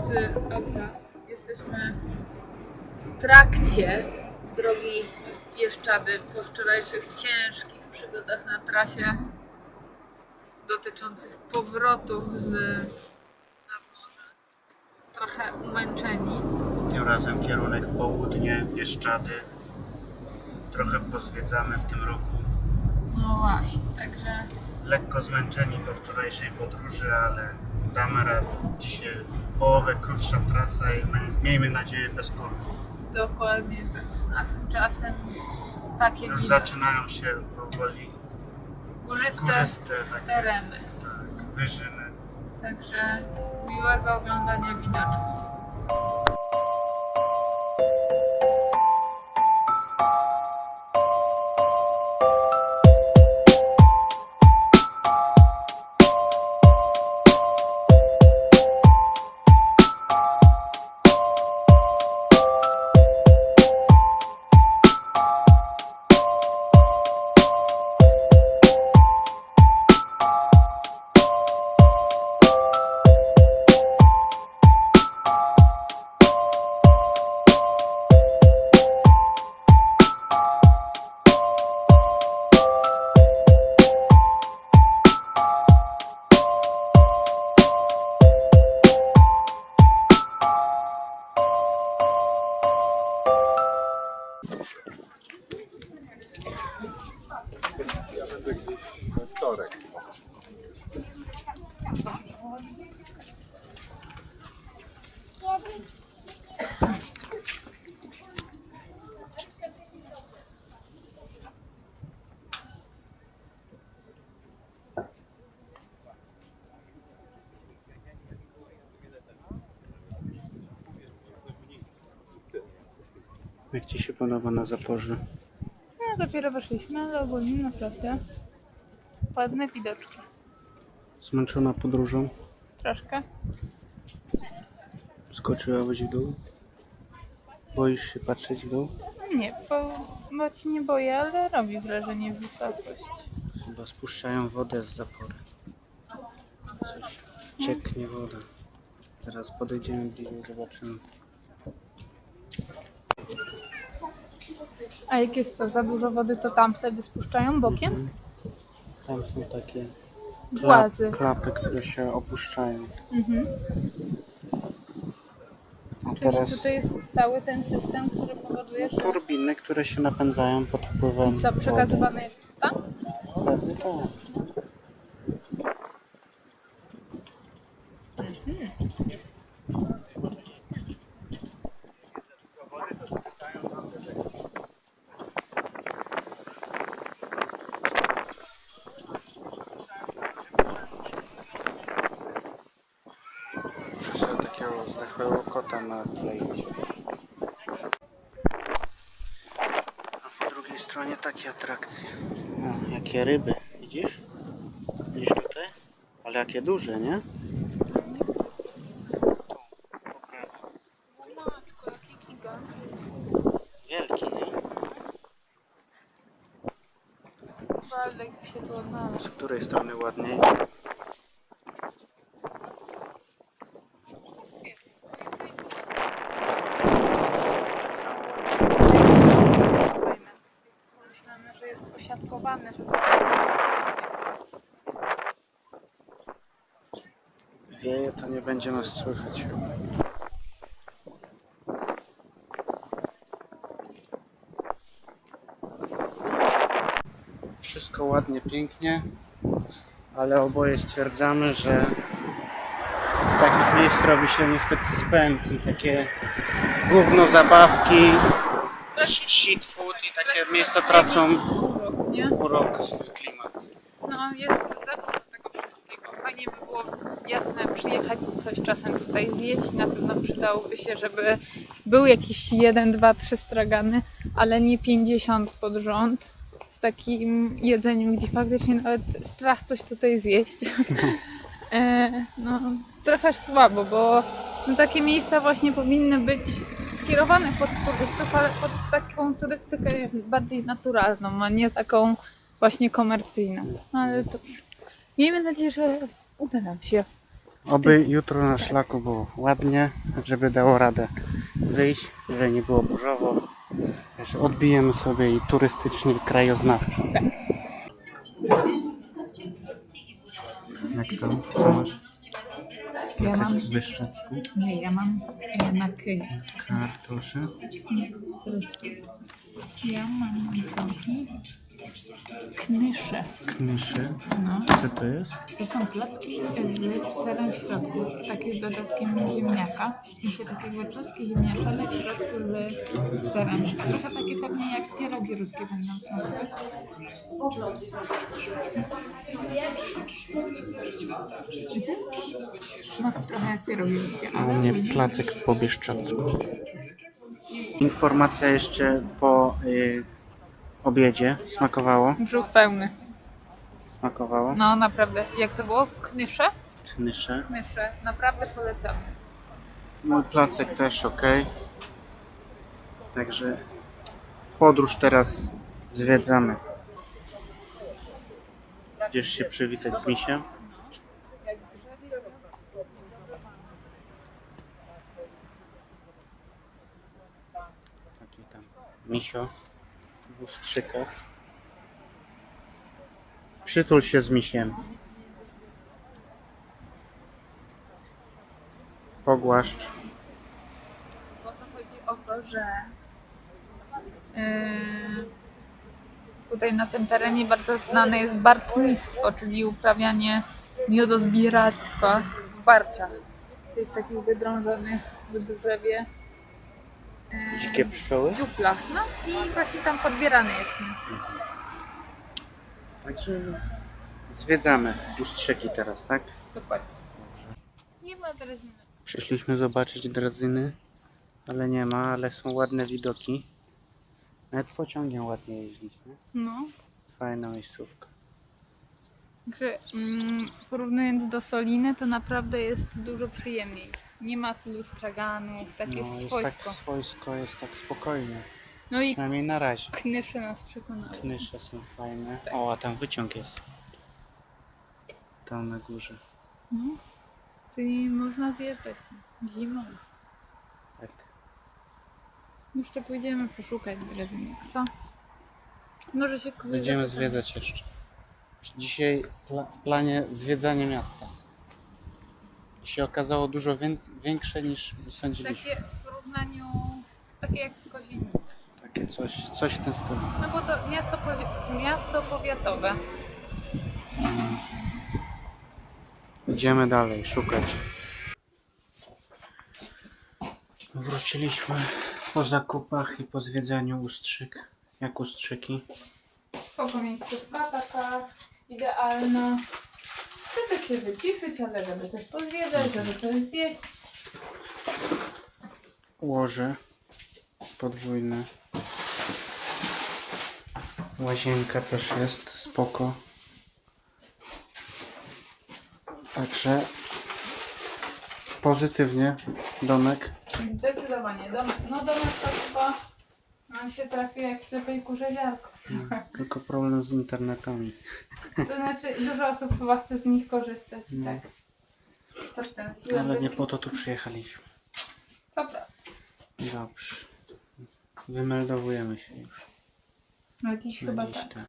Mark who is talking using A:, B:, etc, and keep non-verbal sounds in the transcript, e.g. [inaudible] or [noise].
A: z auta. Jesteśmy w trakcie drogi Bieszczady po wczorajszych ciężkich przygodach na trasie dotyczących powrotów z nadmorza. Trochę umęczeni.
B: Tym razem kierunek południe, Bieszczady. Trochę pozwiedzamy w tym roku.
A: No właśnie, także
B: Lekko zmęczeni po wczorajszej podróży, ale damy radę. Dzisiaj połowę krótsza trasa i my, miejmy nadzieję bez korków.
A: dokładnie tak. A tymczasem takie
B: Już zaczynają się powoli
A: górzyste
B: górzyste takie
A: tereny.
B: tak, wyżyny.
A: Także miłego oglądania widoczków.
C: Wtorek.
B: Jak Ci się podoba na zaporze?
A: No dopiero weszliśmy, ale ogólnie naprawdę ładne widoczki.
B: Zmęczona podróżą?
A: Troszkę.
B: Skoczyłabyś w dół? Boisz się patrzeć w dół?
A: Nie, bo, bo ci nie boję, ale robi wrażenie wysokość.
B: Chyba spuszczają wodę z zapory. Coś cieknie woda. Teraz podejdziemy bliżej, zobaczymy.
A: A jak jest co, za dużo wody, to tam wtedy spuszczają bokiem?
B: Tam są takie
A: Głazy.
B: klapy, które się opuszczają.
A: Mhm.
B: A
A: Czyli
B: teraz
A: tutaj jest cały ten system, który powoduje, że...
B: turbiny, które się napędzają pod wpływem
A: co, przekazywane jest tam?
B: wody. Pewnie tak. Kota nakleić. A po drugiej stronie takie atrakcje. O, jakie ryby, widzisz? Widzisz tutaj? Ale jakie duże, nie? Tu, po prawo.
A: Matko, jaki gigant.
B: Wielki, nie?
A: Walek się tu odnalazł.
B: Z której strony ładniej? Tak samo ładnie.
A: Fajne. Myślamy, że jest osiadkowane, żeby...
B: Wieje, to nie będzie nas słychać. Wszystko ładnie, pięknie, ale oboje stwierdzamy, że z takich miejsc robi się niestety spęd i takie gówno zabawki, shit food i takie miejsca tracą
A: nie?
B: urok, swój klimat.
A: No, jest za dużo tego wszystkiego. Fajnie by było, jasne, przyjechać i coś czasem tutaj zjeść. Na pewno przydałoby się, żeby był jakiś jeden, dwa, trzy stragany, ale nie 50 pod rząd z takim jedzeniem, gdzie faktycznie nawet strach coś tutaj zjeść. [laughs] e, no, trochę słabo, bo no, takie miejsca właśnie powinny być skierowane pod turystów, ale pod taką turystykę bardziej naturalną, a nie taką właśnie komercyjną. No ale to miejmy nadzieję, że uda nam się
B: Oby jutro na szlaku było ładnie, żeby dało radę wyjść, żeby nie było burzowo. Wiesz, Odbijemy sobie i turystycznie, i krajoznawczo. Jak tam? Co masz?
A: Ja mam,
B: Wyszczecku,
A: nie, ja mam na
B: kartusze,
A: Ja mam knysze.
B: knyszy.
A: No.
B: Co to jest?
A: To są placki z serem w środku, takie z dodatkiem ziemniaka. W sensie takiego czosnki ziemniaczane w środku z serem. Trochę takie pewnie jak pierogi ruskie będą smakować. Smak trochę jak pierogi ruskie,
B: A
A: ale
B: u mnie placek po bieszczadzku. Informacja jeszcze po y, obiedzie. Smakowało?
A: brzuch pełny.
B: Smakowało?
A: No naprawdę, jak to było? Knysze?
B: Knysze.
A: Knysze, naprawdę polecamy.
B: Mój placek też ok. Także podróż teraz zwiedzamy. Idziesz się przywitać z misiem? Taki tam misio w ustrzykach. Przytul się z misiem. Pogłaszcz.
A: Bo to chodzi o to, że yy, tutaj na tym terenie bardzo znane jest bartnictwo, czyli uprawianie miodozbieractwa w barciach. Tych takich wydrążonych w drzewie
B: Dzikie pszczoły?
A: dziuplach. No i właśnie tam podbierany jest.
B: Także zwiedzamy ustrzyki teraz, tak?
A: Dokładnie. Nie ma teraz
B: Przyszliśmy zobaczyć drazyny, ale nie ma, ale są ładne widoki. Nawet pociągiem ładnie jeździliśmy.
A: No.
B: Fajna miejscówka.
A: Także mm, porównując do Soliny, to naprawdę jest dużo przyjemniej. Nie ma tylu straganów, tak
B: No,
A: jest swojsko.
B: tak swojsko, jest tak spokojnie.
A: No i
B: Przynajmniej na razie.
A: knysze nas przekonały.
B: Knysze są fajne. O, a tam wyciąg jest. Tam na górze.
A: No. Czyli można zjeżdżać zimą.
B: Tak.
A: Jeszcze pójdziemy poszukać drezynek, co? Może się kogoś
B: Będziemy
A: zapytamy.
B: zwiedzać jeszcze. Dzisiaj pla- w planie zwiedzanie miasta. Się okazało dużo więc- większe niż sądziliśmy.
A: Takie w porównaniu, takie jak Kozienice.
B: Takie coś, coś w tym stylu.
A: No bo to miasto, miasto powiatowe.
B: Idziemy dalej, szukać. Wróciliśmy po zakupach i po zwiedzaniu ustrzyk. Jak ustrzyki?
A: Spoko miejscówka, taka idealna. Żeby się wyciszyć, ale żeby też pozwiedzać, żeby coś zjeść.
B: Łoże podwójne. Łazienka też jest, spoko. Także pozytywnie domek.
A: Zdecydowanie. Dom, no domek to chyba nam się trafi jak ślepej kurze ziarko.
B: Tylko problem z internetami.
A: To znaczy dużo osób chyba chce z nich korzystać.
B: No.
A: Tak. To w ten.
B: Ale nie po to tu przyjechaliśmy.
A: Dobra.
B: Dobrze. Wymeldowujemy się już.
A: No dziś
B: Na
A: chyba
B: dziś
A: tak.
B: tak.